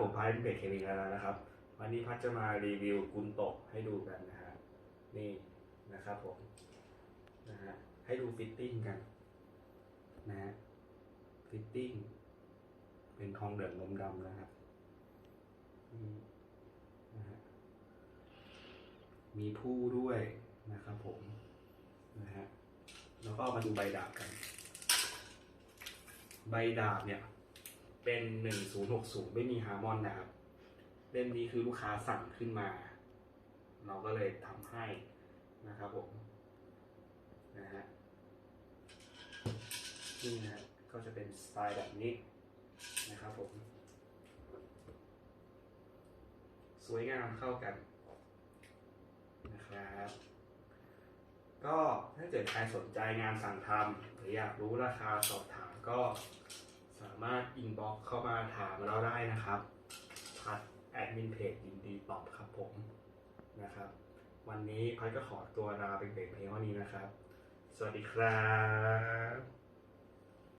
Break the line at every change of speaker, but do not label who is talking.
ผมพายเพจเคมีแล้วนะครับ วันนี้พัดจะมารีวิวกุนตะให้ดูกันนะฮะนี่นะครับผมนะฮะให้ดูฟิตติ้งกันนะฮะฟิตติ้งเป็นทองเหลืองนมดำนะครับนี่นะฮะมีผู้ด้วยนะครับผมนะฮะแล้วก็มาดูใบดาบกัน ใบดาบเนี่ย เป็นหนึ่งศูนย์หกศูนย์ไม่มีฮาร์มอนนะครับ เล่มนี้คือลูกค้าสั่งขึ้นมา เราก็เลยทำให้นะครับผม นะฮะนี่นะฮะก็จะเป็นสไตล์แบบนี้นะครับผม สวยงามเข้ากันนะครับก็ถ้าเกิดใครสนใจงานสั่งทำหรืออยากรู้ราคาสอบถามก็ สามารถอินบ็อกเข้ามาถามเราได้นะครับ พัดแอดมินเพจยินดีตอบครับผมนะครับ วันนี้พัดก็ขอตัวลาไปเป็นเพียงเท่านี้นะครับ สวัสดีครับ